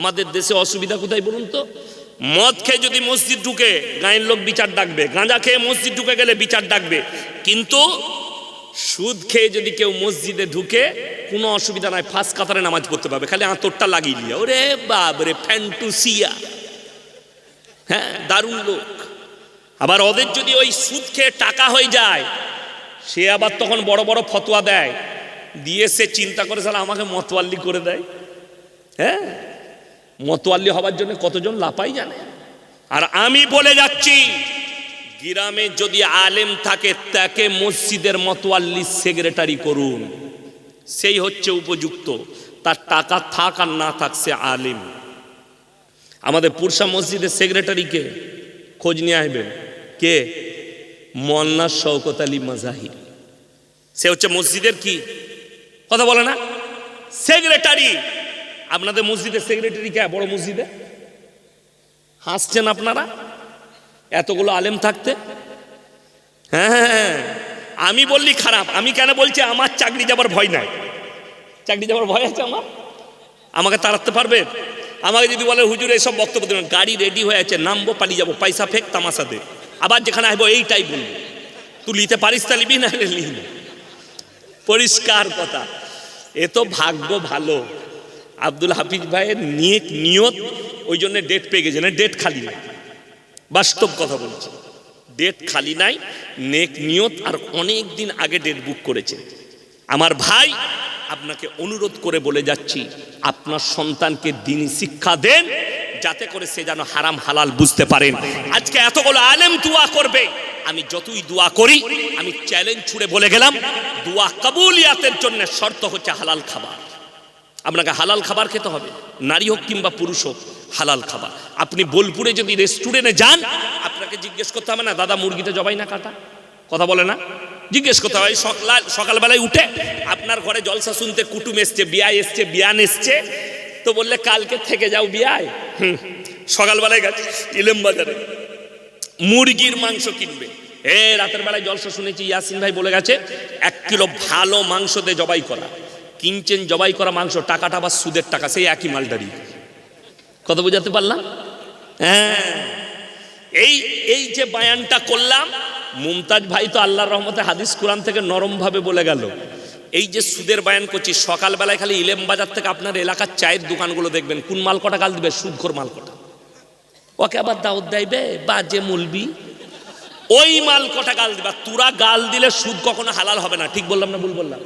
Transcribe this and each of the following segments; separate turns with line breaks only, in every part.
আমাদের দেশে অসুবিধা কোথায় বলুন তো? মদ খেয়ে যদি মসজিদ ঢুকে, গায়ের লোক বিচার ডাকবে। গাঁজা খেয়ে মসজিদ ঢুকে গেলে বিচার ডাকবে। কিন্তু সুদ খেয়ে যদি কেউ মসজিদে ঢুকে, কোনো অসুবিধা নাই ফার্স্ট কাতারে নামাজ পড়তে পারবে। খালি আঁতরটা লাগিয়ে নিয়ে ওরে বাবরে ফ্যান্টুসিয়া। হ্যাঁ দারুণ লোক। আবার ওদের যদি ওই সুদ খেয়ে টাকা হয়ে যায়, সে আবার তখন বড় বড় ফতোয়া দেয়। দিয়ে সে চিন্তা করে সালা আমাকে মতওয়াল্লি করে দেয়? হ্যাঁ? মতোয়াল্লি হবার জন্য কতজন লাপাই জানে? আর আমি বলে যাচ্ছি, গ্রামে যদি আলেম থাকে তাকে মসজিদের মতোয়াল্লি সেক্রেটারি করুন। সেই হচ্ছে উপযুক্ত। তার টাকা থাক আর না থাক সে আলেম। আমাদের পুরসা মসজিদের সেক্রেটারিকে খোঁজ নিয়ে আসবেন কে? মন্না শওকত আলী মাজাহির সে হচ্ছে মসজিদের কি? কথা বলে না? সেক্রেটারি। আপনাদের মসজিদের সেক্রেটারি কে? বড় মসজিদে? হাসছেন আপনারা? এতগুলো আলেম থাকতে? হ্যাঁ হ্যাঁ, হ্যাঁ আমি বললি খারাপ। আমি কেন বলছি আমার চাকরি যাবার ভয় নাই? চাকরি যাবার ভয় আছে আমার? আমাকে তাড়াতে পারবে? আমাকে যদি বলে হুজুর এইসব বক্তব্য দেবেন গাড়ি রেডি হয়ে আছে নামবো পালিয়ে যাব। পয়সা ফেক তামাশা দে। আবার যেখানে আসব এইটাই বলব। তুই লিতে পারিস তা লিবি না পরিষ্কার কথা। এ তো ভাগ্য ভালো। আব্দুল হাফিজ ভাইয়ের নিয়ত নিয়ত, ওই জন্য ডেট পেয়ে গেছে না ডেট খালি নাই। বাস্তব কথা বলছি। ডেট খালি নাই, নেক নিয়ত আর অনেক দিন আগে ডেট বুক করেছে। আমার ভাই আপনাকে অনুরোধ করে বলে যাচ্ছি, আপনার সন্তানকে দিনই শিক্ষা দেন, যাতে করে সে যেন হারাম হালাল বুঝতে পারেন আজকে এতগুলো আলেম দোয়া করবে, আমি যতই দোয়া করি, আমি চ্যালেঞ্জ ছুড়ে বলে গেলাম, দোয়া কাবুলিয়াতের জন্য শর্ত হচ্ছে হালাল খাবার। আপনাকে হালাল খাবার খেতে হবে। নারী হোক কিংবা পুরুষ হোক, হালাল খাবার। আপনি বোলপুরে যদি রেস্টুরেন্টে যান, আপনাকে জিজ্ঞেস করতে হবে না, দাদা, মুরগিটা জবাই না, কাটা? কথা বলে না। জিজ্ঞেস করতে হবে সকাল সকালবেলায় উঠে আপনার ঘরে জলসা শুনতে কুটুম এসছে বিয়ায় এসছে, বিয়ান এসছে? তো বললে, কালকে থেকে যাও বিয়ায়। হুম। সকালবেলায় গেছে ইলেম বাজারে। মুরগির মাংস কিনবে। এ, রাতের বেলায় জলসা শুনেছি, ইয়াসিন ভাই বলে গেছে, এক কিলো ভালো মাংস দিয়ে জবাই করা। কিনছেন, জবাই করা মাংস, টাকাটা বা সুদের টাকা, সেই একই মালটারি কত বোঝাতে পারলাম? হ্যাঁ। এই এই যে বায়ানটা করলাম, মুমতাজ ভাই তো আল্লাহর রহমতে হাদিস কোরআন থেকে নরমভাবে বলে গেল। এই যে সুদের বায়ান করছি, সকালবেলায় খালি ইলেম বাজার থেকে আপনার এলাকার চায়ের দোকানগুলো দেখবেন, কোন মাল কটা গাল দিবে? সুদখোর মাল কটা। ওকে আবার দাওয়াত দেবে বা যে মুলবি। ওই মাল কটা গাল দিবা? তুরা গাল দিলে সুদ কখনো হালাল হবে না। ঠিক বললাম না ভুল বললাম?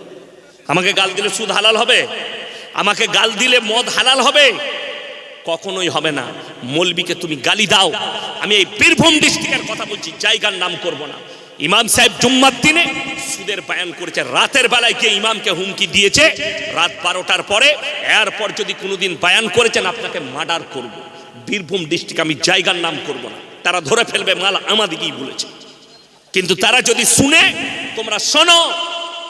আমাকে গাল দিলে সুদ হালাল হবে? আমাকে গাল দিলে মদ হালাল হবে? কখনোই হবে না। মলবিকে তুমি গালি দাও। আমি এই বীরভূম ডিস্ট্রিক্টের কথা বলছি, জায়গার নাম করব না। ইমাম সাহেব জুম্মার দিনে সুদের বায়ান করেছে। রাতের বেলায় গিয়ে ইমামকে হুমকি দিয়েছে। রাত বারোটার পরে এরপর যদি কোনোদিন বায়ান করেছেন, আপনাকে মার্ডার করব। বীরভূম ডিস্ট্রিক্ট আমি জায়গার নাম করব না। তারা ধরে ফেলবে, মাল আমাদিকেই বলেছে। কিন্তু তারা যদি শুনে, তোমরা শোনো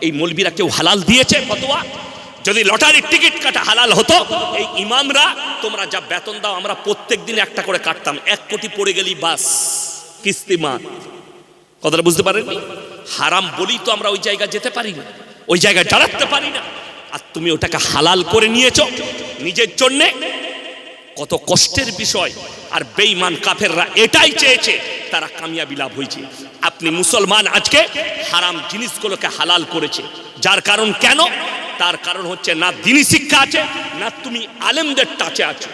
এই মলবিরা কেউ হালাল দিয়েছে ফতোয়া? যদি লটারির টিকিট কাটা হালাল হতো, এই ইমামরা, তোমরা যা বেতন দাও, আমরা প্রত্যেক দিন একটা করে কাটতাম। এক কোটি পড়ে গেলি, বাস। কিস্তিমান কথাটা বুঝতে পারেননি হারাম বলি তো আমরা ওই জায়গায় যেতে পারি না। ওই জায়গায় দাঁড়াতে পারি না। আর তুমি ওটাকে হালাল করে নিয়েছো। নিজের জন্যে কত কষ্টের বিষয়। আর বেঈমান কাফেররা এটাই চেয়েছে, তারা কামিয়াবি লাভ হয়েছে। আপনি মুসলমান আজকে হারাম জিনিসগুলোকে হালাল করেছে। যার কারণ কেন? তার কারণ হচ্ছে না দিনী শিক্ষা আছে, না তুমি আলেমদের টাচে আছো।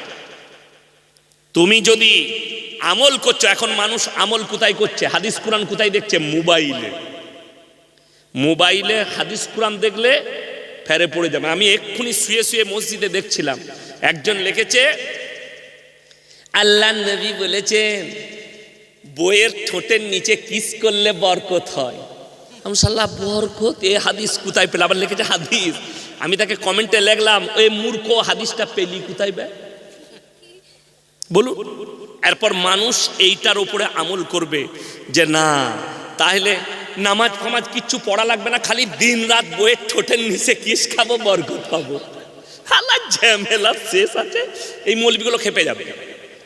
তুমি যদি আমল করছ, এখন মানুষ আমল কোথায় করছে? হাদিস কোরআন কোথায় দেখছে? মোবাইলে। মোবাইলে হাদিস কোরআন দেখলে ফেরে পড়ে যাবে। আমি এক্ষুনি শুয়ে শুয়ে মসজিদে দেখছিলাম। একজন লিখেছে আল্লাহ নবী বলেছেন, বইয়ের ঠোঁটের নিচে কিস করলে বরকত হয়। আমি সাল্লাহ বরকত? এ হাদিস কোথায় পেলাম? আবার লিখেছে হাদিস। আমি তাকে কমেন্টে লিখলাম ওই মূর্খ, হাদিসটা পেলি কোথায় বে? বলুন। এরপর মানুষ এইটার উপরে আমল করবে যে না, তাহলে নামাজ ফামাজ কিচ্ছু পড়া লাগবে না, খালি দিন রাত বইয়ের ঠোঁটের নিচে কিস খাব, বরকত পাবো। হালা ঝামেলা শেষ আছে, এই মৌলবিগুলো খেপে যাবে।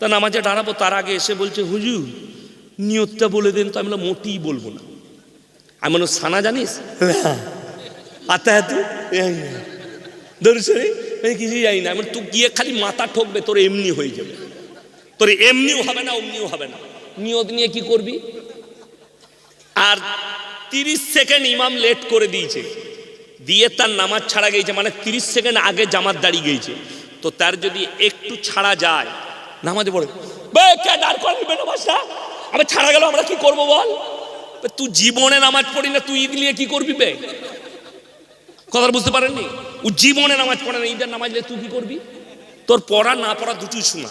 তা নামাজে দাঁড়াবো তার আগে এসে বলছে হুজুর নিয়তটা বলে দেন তো আমি মোটেই বলব না। আমি বললাম, সানা জানিস? আতা এত দর্শনে আমি কিছুই জানি না। আমি তুই গিয়ে খালি মাথা ঠকবে তোর এমনি হয়ে যাবে। তোর এমনিও হবে না অমনিও হবে না। নিয়ত নিয়ে কি করবি? আর তিরিশ সেকেন্ড ইমাম লেট করে দিয়েছে। দিয়ে তার নামাজ ছাড়া গেছে মানে তিরিশ সেকেন্ড আগে জামাত দাঁড়িয়ে গেছে। তো তার যদি একটু ছাড়া যায় নামাজে পড়ে। কে দাঁড় দিবে নামাজটা আবার ছাড়া গেল, আমরা কি করব বল? তুই জীবনে নামাজ পড়ি না, তুই ঈদ নিয়ে কি করবি বে? কথা বুঝতে পারেননি? ও জীবনে নামাজ পড়ে না, ঈদের নামাজ নিয়ে তুই কি করবি? তোর পড়া না পড়া দুটোই শোনা।